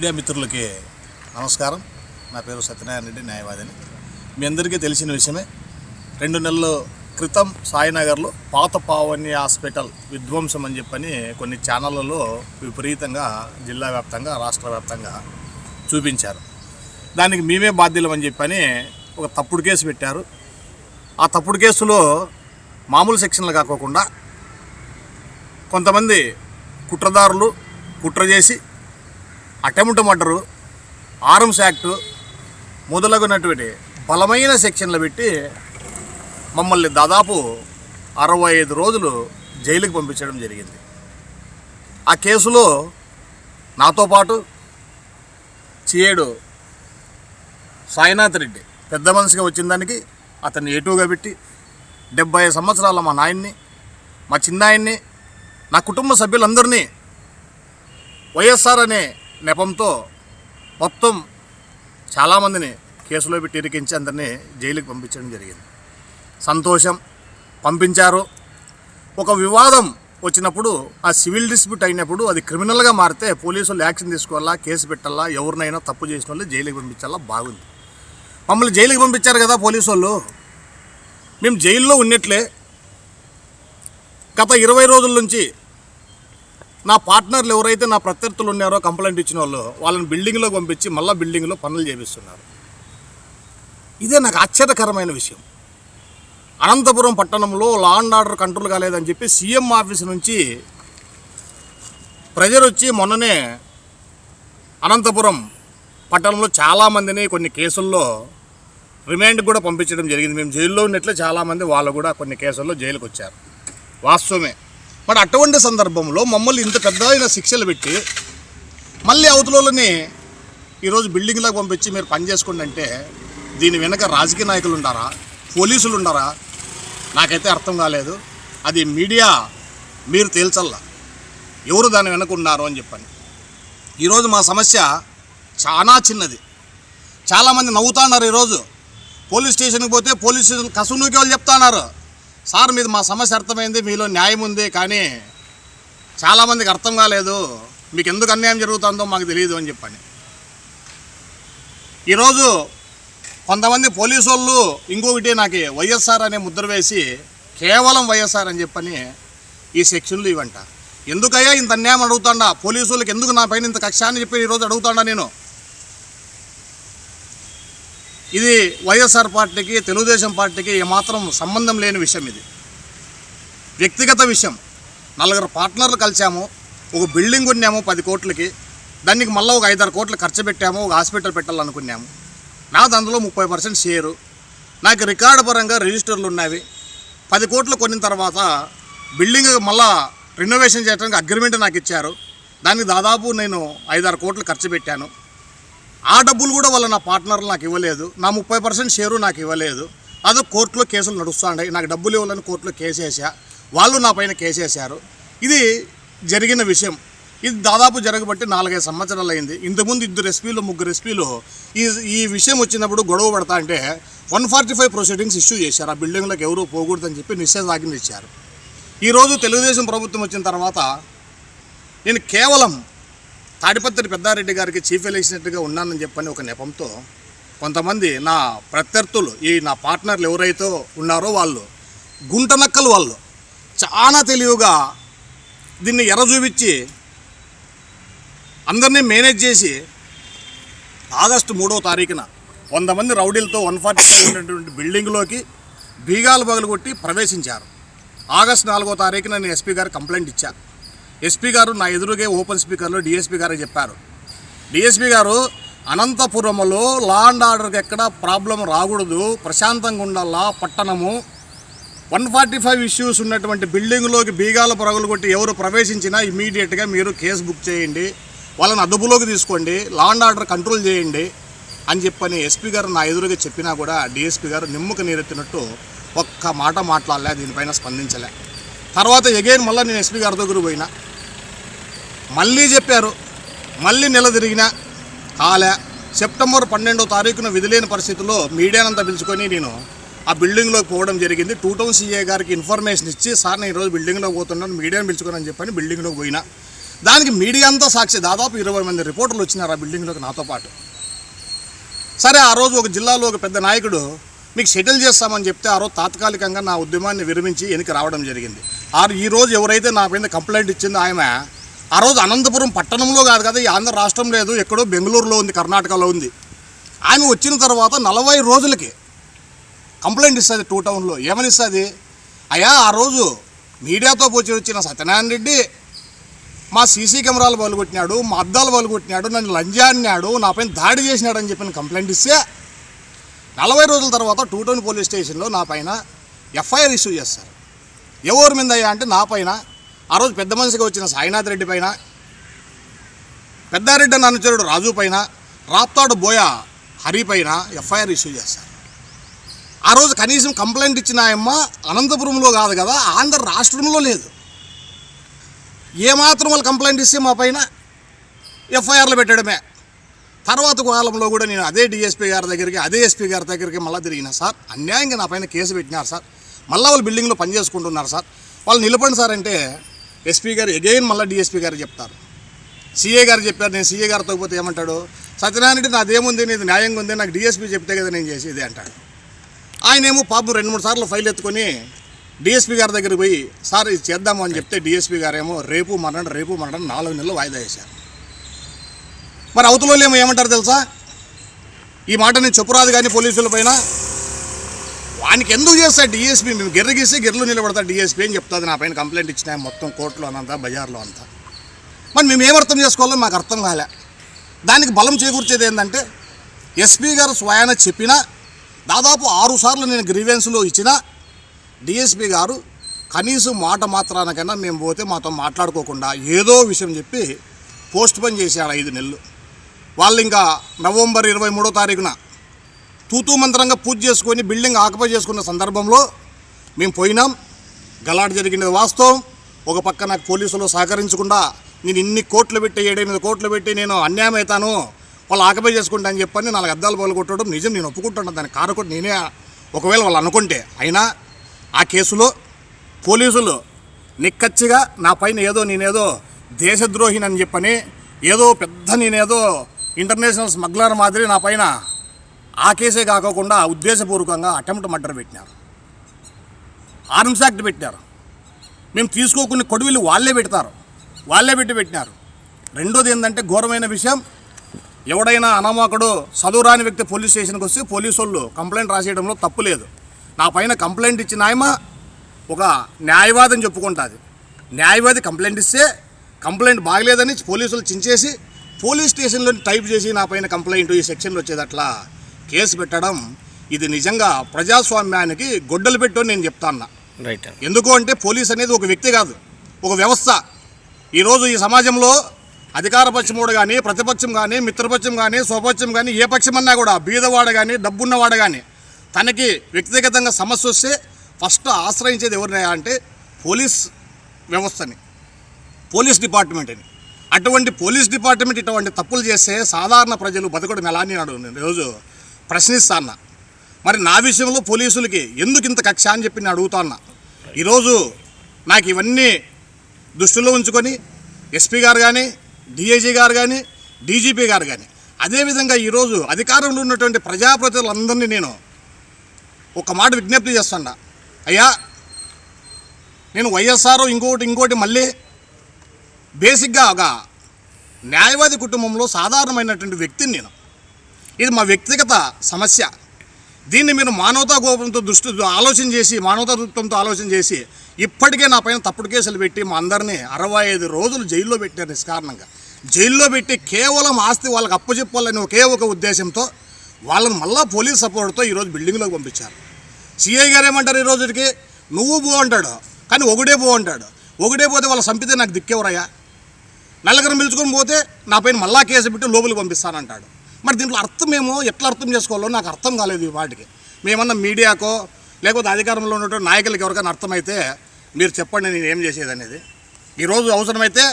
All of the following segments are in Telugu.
మీడియా మిత్రులకి నమస్కారం. నా పేరు సత్యనారాయణ రెడ్డి న్యాయవాదిని. మీ అందరికీ తెలిసిన విషయమే రెండు నెలల క్రితం సాయినగర్లో పాత పావని హాస్పిటల్ విధ్వంసం అని చెప్పని కొన్ని ఛానళ్ళలో విపరీతంగా జిల్లా వ్యాప్తంగా రాష్ట్ర వ్యాప్తంగా చూపించారు. దానికి మేమే బాధ్యులం అని చెప్పని ఒక తప్పుడు కేసు పెట్టారు. ఆ తప్పుడు కేసులో మామూలు సెక్షన్లు కాకోకుండా కొంతమంది కుట్రదారులు కుట్ర చేసి అటెంప్ట్ ఆర్మ్స్ యాక్టు మొదలగునటువంటి బలమైన సెక్షన్లు పెట్టి మమ్మల్ని దాదాపు అరవై ఐదు రోజులు జైలుకి పంపించడం జరిగింది. ఆ కేసులో నాతో పాటు చేడు సాయినాథ్ రెడ్డి పెద్ద మనిషిగా వచ్చిన దానికి అతన్ని ఏటుగా పెట్టి డెబ్బై సంవత్సరాల మా నాయన్ని మా చిన్నాయన్ని నా కుటుంబ సభ్యులందరినీ వైఎస్ఆర్ అనే నెపంతో మొత్తం చాలామందిని కేసులో పెట్టి ఇరికించి అందరినీ జైలుకి పంపించడం జరిగింది. సంతోషం పంపించారు. ఒక వివాదం వచ్చినప్పుడు ఆ సివిల్ డిస్ప్యూట్ అయినప్పుడు అది క్రిమినల్గా మారితే పోలీసులు యాక్షన్ తీసుకోవాలా కేసు పెట్టాలా ఎవరినైనా తప్పు చేసిన వాళ్ళు జైలుకి పంపించాలా బాగుంది. మమ్మల్ని జైలుకి పంపించారు కదా పోలీసు వాళ్ళు మేము జైల్లో ఉన్నట్లే గత ఇరవై రోజుల నుంచి నా పార్ట్నర్లు ఎవరైతే నా ప్రత్యర్థులు ఉన్నారో కంప్లైంట్ ఇచ్చిన వాళ్ళు వాళ్ళని బిల్డింగ్లో పంపించి మళ్ళీ బిల్డింగ్లో పనులు చేపిస్తున్నారు. ఇదే నాకు ఆశ్చర్యకరమైన విషయం. అనంతపురం పట్టణంలో లా అండ్ ఆర్డర్ కంట్రోల్ కాలేదని చెప్పి సీఎం ఆఫీస్ నుంచి ప్రజలు వచ్చి మొన్ననే అనంతపురం పట్టణంలో చాలామందిని కొన్ని కేసుల్లో రిమాండ్ కూడా పంపించడం జరిగింది. మేము జైల్లో ఉన్నట్లే చాలామంది వాళ్ళు కూడా కొన్ని కేసుల్లో జైలుకు వచ్చారు వాస్తవమే. మరి అటువంటి సందర్భంలో మమ్మల్ని ఇంత పెద్ద శిక్షలు పెట్టి మళ్ళీ అవతలని ఈరోజు బిల్డింగ్లోకి పంపించి మీరు పని చేసుకోండి అంటే దీని వెనక రాజకీయ నాయకులు ఉండారా పోలీసులు ఉండారా నాకైతే అర్థం కాలేదు. అది మీడియా మీరు తేల్చల్లా. ఎవరు దాని వెనక ఉన్నారు అని చెప్పని. ఈరోజు మా సమస్య చాలా చిన్నది. చాలామంది నవ్వుతున్నారు ఈరోజు. పోలీస్ స్టేషన్కి పోతే పోలీస్ స్టేషన్ కసునూకి వాళ్ళు చెప్తున్నారు. సార్ మీది మా సమస్య అర్థమైంది మీలో న్యాయం ఉంది కానీ చాలామందికి అర్థం కాలేదు. మీకు ఎందుకు అన్యాయం జరుగుతుందో మాకు తెలియదు అని చెప్పని. ఈరోజు కొంతమంది పోలీసు వాళ్ళు ఇంకొకటి నాకు వైఎస్ఆర్ అనే ముద్ర వేసి కేవలం వైఎస్ఆర్ అని చెప్పని ఈ సెక్షన్లు ఇవంట ఎందుకయ్యా ఇంత అన్యాయం అడుగుతాడా? పోలీసు వాళ్ళకి ఎందుకు నా పైన ఇంత కక్ష అని చెప్పి ఈరోజు అడుగుతాడా నేను? ఇది వైఎస్ఆర్ పార్టీకి తెలుగుదేశం పార్టీకి ఏమాత్రం సంబంధం లేని విషయం ఇది. వ్యక్తిగత విషయం. నలుగురు పార్ట్నర్లు కలిసాము ఒక బిల్డింగ్ కొన్నాము పది కోట్లకి దానికి మళ్ళీ ఒక ఐదారు కోట్లు ఖర్చు పెట్టాము ఒక హాస్పిటల్ పెట్టాలనుకున్నాము. నాకు అందులో ముప్పై పర్సెంట్ షేరు. నాకు రికార్డు పరంగా రిజిస్టర్లు ఉన్నవి. పది కోట్లు కొనిన తర్వాత బిల్డింగ్ మళ్ళా రినోవేషన్ చేయడానికి అగ్రిమెంట్ నాకు ఇచ్చారు. దానికి దాదాపు నేను ఐదారు కోట్లు ఖర్చు పెట్టాను. ఆ డబ్బులు కూడా వాళ్ళ నా పార్ట్నర్లు నాకు ఇవ్వలేదు. నా ముప్పై పర్సెంట్ షేరు నాకు ఇవ్వలేదు. అదో కోర్టులో కేసులు నడుస్తుండే నాకు డబ్బులు ఇవ్వాలని కోర్టులో కేసు వేసా వాళ్ళు నా పైన కేసు వేశారు. ఇది జరిగిన విషయం. ఇది దాదాపు జరగబట్టి నాలుగైదు సంవత్సరాలు అయింది. ఇంతకుముందు ఇద్దరు ఎస్పీలు ముగ్గురు ఎస్పీలు ఈ ఈ విషయం వచ్చినప్పుడు గొడవ పడతా అంటే one forty five proceedings issue చేశారు. ఆ బిల్డింగ్లోకి ఎవరూ పోకూడదని చెప్పి నిషేధాజ్ఞ ఇచ్చారు. ఈరోజు తెలుగుదేశం ప్రభుత్వం వచ్చిన తర్వాత నేను కేవలం తాడిపత్రి పెద్దారెడ్డి గారికి చీఫ్ ఎలక్షనెట్గా ఉన్నానని చెప్పని ఒక నెపంతో కొంతమంది నా ప్రత్యర్థులు ఈ నా పార్ట్నర్లు ఎవరైతే ఉన్నారో వాళ్ళు గుంటనక్కలు వాళ్ళు చాలా తెలివిగా దీన్ని ఎర్ర చూపించి అందరినీ మేనేజ్ చేసి ఆగస్టు మూడవ తారీఖున వంద మంది రౌడీలతో వన్ ఫార్టీ ఫైవ్ ఉన్నటువంటి బిల్డింగ్లోకి బీగాలు పగలగొట్టి ప్రవేశించారు. ఆగస్టు నాలుగో తారీఖున నేను ఎస్పీ గారు కంప్లైంట్ ఇచ్చాను. ఎస్పీ గారు నా ఎదురుగే ఓపెన్ స్పీకర్లో డిఎస్పీ గారు చెప్పారు. డిఎస్పీ గారు అనంతపురంలో లా అండ్ ఆర్డర్కి ఎక్కడ ప్రాబ్లం రాకూడదు ప్రశాంతంగా ఉండాలా పట్టణము. వన్ ఫార్టీ ఫైవ్ ఇష్యూస్ ఉన్నటువంటి బిల్డింగ్లోకి బీగాల పొరగలు కొట్టి ఎవరు ప్రవేశించినా ఇమీడియట్గా మీరు కేసు బుక్ చేయండి వాళ్ళని అదుపులోకి తీసుకోండి లా అండ్ ఆర్డర్ కంట్రోల్ చేయండి అని చెప్పని ఎస్పీ గారు నా ఎదురుగా చెప్పినా కూడా డిఎస్పీ గారు నిమ్మకు నీరెత్తినట్టు ఒక్క మాట మాట్లాడలే దీనిపైన స్పందించలే. తర్వాత ఎగైన్ మళ్ళీ నేను ఎస్పీ గారి దగ్గర పోయినా. మళ్ళీ చెప్పారు. మళ్ళీ నెల తిరిగినా కాలే. సెప్టెంబర్ పన్నెండో తారీఖున విధిలేని పరిస్థితుల్లో మీడియానంతా పిలుచుకొని నేను ఆ బిల్డింగ్లోకి పోవడం జరిగింది. టూ టౌన్ సీఏ గారికి ఇన్ఫర్మేషన్ ఇచ్చి సార్ నేను ఈరోజు బిల్డింగ్లో పోతున్నాను మీడియాని పిలుచుకొని అని చెప్పని బిల్డింగ్లోకి పోయినా. దానికి మీడియా అంతా సాక్షి దాదాపు ఇరవై మంది రిపోర్టర్లు వచ్చినారు ఆ బిల్డింగ్లోకి నాతో పాటు. సరే ఆ రోజు ఒక జిల్లాలో ఒక పెద్ద నాయకుడు మీకు సెటిల్ చేస్తామని చెప్తే ఆ రోజు తాత్కాలికంగా నా ఉద్యమాన్ని విరమించి వెనక్కి రావడం జరిగింది. ఆ ఈ రోజు ఎవరైతే నా పైన కంప్లైంట్ ఇచ్చిందో ఆమె ఆ రోజు అనంతపురం పట్టణంలో కాదు కదా ఈ ఆంధ్ర రాష్ట్రం లేదు ఎక్కడో బెంగళూరులో ఉంది కర్ణాటకలో ఉంది. ఆమె వచ్చిన తర్వాత నలభై రోజులకి కంప్లైంట్ ఇస్తుంది టూ టౌన్లో. ఏమని ఇస్తుంది అయ్యా ఆ రోజు మీడియాతో పోచి వచ్చిన సత్యనారాయణ రెడ్డి మా సీసీ కెమెరాలు పలుగొట్టినాడు మా అద్దాలు పలుగొట్టినాడు నన్ను లంజా అన్నాడు నా పైన దాడి చేసినాడని చెప్పిన కంప్లైంట్ ఇస్తే నలభై రోజుల తర్వాత టూ టౌన్ పోలీస్ స్టేషన్లో నా పైన ఎఫ్ఐఆర్ ఇష్యూ చేస్తారు. ఎవరి మీద అయ్యా అంటే నా పైన ఆ రోజు పెద్ద మనిషిగా వచ్చిన సాయినాథ్ రెడ్డి పైన పెద్దారెడ్డి అన్న అనుచరుడు రాజు పైన రాప్తాడు బోయ హరి పైన ఎఫ్ఐఆర్ ఇష్యూ చేస్తారు ఆ రోజు కనీసం కంప్లైంట్ ఇచ్చిన ఆయమ్మ అనంతపురంలో కాదు కదా ఆంధ్ర రాష్ట్రంలో లేదు. ఏమాత్రం వాళ్ళు కంప్లైంట్ ఇస్తే మా పైన ఎఫ్ఐఆర్లు పెట్టడమే. తర్వాత కాలంలో కూడా నేను అదే డిఎస్పీ గారి దగ్గరికి అదే ఎస్పీ గారి దగ్గరికి మళ్ళీ తిరిగిన సార్ అన్యాయంగా నా పైన కేసు పెట్టినారు సార్. మళ్ళీ వాళ్ళు బిల్డింగ్లో పని చేసుకుంటున్నారు సార్. వాళ్ళు నిలబడి సార్ అంటే ఎస్పీ గారు ఎగైన్ మళ్ళీ డిఎస్పీ గారు చెప్తారు. సీఏ గారు చెప్పారు నేను సీఏ గారితో పోతే ఏమంటాడు? సత్యనారాయణ రెడ్డి నాదేముంది నీది న్యాయంగా ఉంది నాకు డిఎస్పీ చెప్తే కదా నేను చేసేది అంటాడు. ఆయన ఏమో పాపం రెండు మూడు సార్లు ఫైల్ ఎత్తుకొని డిఎస్పీ గారి దగ్గరికి పోయి సార్ ఇది చేద్దాము అని చెప్తే డిఎస్పీ గారేమో రేపు మరణం రేపు మరణం నాలుగు నెలలు వాయిదా వేశారు. మరి అవతల ఏమో ఏమంటారు తెలుసా? ఈ మాట నేను చెప్పురాదు కానీ పోలీసుల పైన వానికి ఎందుకు చేస్తాడు డిఎస్పీ మేము గిర్ర గీసి గిర్రలు నిలబడతా డిఎస్పీ అని చెప్తుంది. నా పైన కంప్లైంట్ ఇచ్చిన మొత్తం కోర్టులో అనంతా బజార్లో అంతా. మరి మేము ఏమర్థం చేసుకోవాలో మాకు అర్థం కాలే. దానికి బలం చేకూర్చేది ఏంటంటే ఎస్పీ గారు స్వయాన చెప్పినా దాదాపు ఆరు సార్లు నేను గ్రీవెన్స్లో ఇచ్చిన డిఎస్పీ గారు కనీసం మాట మాత్రానికైనా మేము పోతే మాతో మాట్లాడుకోకుండా ఏదో విషయం చెప్పి పోస్ట్ పోన్ చేశాడు ఐదు నెలలు. వాళ్ళు ఇంకా నవంబర్ ఇరవై మూడో తారీఖున తూతూ మంత్రంగా పూజ చేసుకొని బిల్డింగ్ ఆకుపై చేసుకున్న సందర్భంలో మేము పోయినాం. గలాట్ జరిగినది వాస్తవం. ఒక పక్క నాకు పోలీసులు సహకరించకుండా నేను ఇన్ని కోట్లు పెట్టి ఏడెనిమిది కోట్లు పెట్టి నేను అన్యాయం అవుతాను వాళ్ళు ఆకపై చేసుకుంటా అని చెప్పని నాలుగు అద్దాలు పలుకొట్టడం నిజం. నేను ఒప్పుకుంటున్నాను దాని కారకుడు నేనే. ఒకవేళ వాళ్ళు అనుకుంటే అయినా ఆ కేసులో పోలీసులు నిక్కచ్చిగా నా పైన ఏదో నేనేదో దేశద్రోహిని అని చెప్పని ఏదో పెద్ద నేనేదో ఇంటర్నేషనల్ స్మగ్లర్ మాదిరి నా పైన ఆ కేసే కాకోకుండా ఉద్దేశపూర్వకంగా అటెంప్ట్ మర్డర్ పెట్టినారు. ఆర్మ్స్ యాక్ట్ పెట్టినారు. మేము తీసుకోకున్న కొడువిలు వాళ్ళే పెడతారు. వాళ్ళే పెట్టి పెట్టినారు. రెండోది ఏంటంటే ఘోరమైన విషయం. ఎవడైనా అనామకుడు చదువురాని వ్యక్తి పోలీస్ స్టేషన్కి వస్తే పోలీసు వాళ్ళు కంప్లైంట్ రాసేయడంలో తప్పు లేదు. నా పైన కంప్లైంట్ ఇచ్చిన ఆయమ ఒక న్యాయవాదని చెప్పుకుంటుంది. న్యాయవాది కంప్లైంట్ ఇస్తే కంప్లైంట్ బాగలేదని పోలీసులు చించేసి పోలీస్ స్టేషన్లో టైప్ చేసి నా పైన కంప్లైంట్ ఈ సెక్షన్లో వచ్చేది అట్లా కేసు పెట్టడం ఇది నిజంగా ప్రజాస్వామ్యానికి గొడ్డలు పెట్టు నేను చెప్తాన్నా రైట్ ఎందుకు అంటే పోలీస్ అనేది ఒక వ్యక్తి కాదు ఒక వ్యవస్థ. ఈరోజు ఈ సమాజంలో అధికార పక్షముడు కానీ ప్రతిపక్షం కానీ మిత్రపక్షం కానీ స్వపక్షం కానీ ఏ పక్షమన్నా కూడా బీదవాడు కానీ డబ్బున్నవాడు కానీ తనకి వ్యక్తిగతంగా సమస్య వస్తే ఫస్ట్ ఆశ్రయించేది ఎవరిని అంటే పోలీస్ వ్యవస్థని పోలీస్ డిపార్ట్మెంట్ని. అటువంటి పోలీస్ డిపార్ట్మెంట్ ఇటువంటి తప్పులు చేస్తే సాధారణ ప్రజలు బతకడం ఎలా అని నాడు ప్రశ్నిస్తా అన్న మరి నా విషయంలో పోలీసులకి ఎందుకు ఇంత కక్ష అని చెప్పి నేను అడుగుతాన్నా ఈరోజు నాకు ఇవన్నీ దృష్టిలో ఉంచుకొని ఎస్పీ గారు కానీ డిఐజీ గారు కానీ డీజీపీ గారు కానీ అదేవిధంగా ఈరోజు అధికారంలో ఉన్నటువంటి ప్రజాప్రతినిధులందరినీ నేను ఒక మాట విజ్ఞప్తి చేస్తున్నా అయ్యా నేను వైఎస్ఆర్ ఇంకోటి ఇంకోటి మళ్ళీ బేసిక్గా ఒక న్యాయవాది కుటుంబంలో సాధారణమైనటువంటి వ్యక్తిని నేను. ఇది మా వ్యక్తిగత సమస్య. దీన్ని మీరు మానవతా కోపంతో దృష్టి ఆలోచన చేసి మానవతా దృక్పథంతో ఆలోచన చేసి ఇప్పటికే నా పైన తప్పుడు కేసులు పెట్టి మా అందరినీ అరవై ఐదు రోజులు జైల్లో పెట్టారు నిష్కారణంగా జైల్లో పెట్టి కేవలం ఆస్తి వాళ్ళకి అప్పచెప్పాలని ఒకే ఒక ఉద్దేశంతో వాళ్ళని మళ్ళా పోలీస్ సపోర్ట్తో ఈరోజు బిల్డింగ్లోకి పంపించారు. సిఐ గారు ఏమంటారు ఈ రోజుకి? నువ్వు పో అంటాడు. కానీ ఒకడే పో అంటాడు. ఒకటే పోతే వాళ్ళ సంపితే నాకు దిక్కెవరయ్యా? నలుగురిని పిలుచుకొని పోతే నా పైన మళ్ళా కేసు పెట్టి లోపలికి పంపిస్తానంటాడు. మరి దీంట్లో అర్థం ఏమో ఎట్లా అర్థం చేసుకోవాలో నాకు అర్థం కాలేదు ఈ వాటికి మేమన్నా మీడియాకో లేకపోతే అధికారంలో ఉన్నటువంటి నాయకులకి ఎవరికైనా అర్థమైతే మీరు చెప్పండి నేను ఏం చేసేది అనేది ఈరోజు అవసరమైతే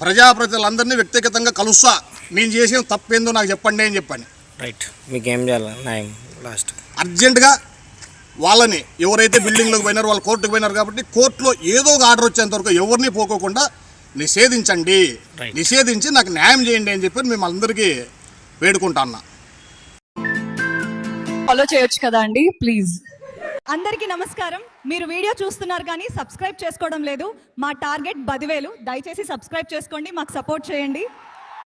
ప్రజాప్రతినిధులందరినీ వ్యక్తిగతంగా కలుస్తా. నేను చేసిన తప్పేందో నాకు చెప్పండి అని చెప్పని రైట్. మీకు ఏం చేయాలి? న్యాయం లాస్ట్. అర్జెంటుగా వాళ్ళని ఎవరైతే బిల్డింగ్లోకి పోయినారో వాళ్ళు కోర్టుకు పోయినారు కాబట్టి కోర్టులో ఏదో ఒక ఆర్డర్ వచ్చేంత వరకు ఎవరిని పోకోకుండా నిషేధించండి. నిషేధించి నాకు న్యాయం చేయండి అని చెప్పి మిమ్మల్ని అందరికీ వేడుకుంటున్నా. ఫాలో చేయొచ్చు కదా అండి? ప్లీజ్ అందరికీ నమస్కారం. మీరు వీడియో చూస్తున్నారు కానీ సబ్స్క్రైబ్ చేసుకోవడం లేదు. మా టార్గెట్ పదివేలు దయచేసి సబ్స్క్రైబ్ చేసుకోండి. మాకు సపోర్ట్ చేయండి.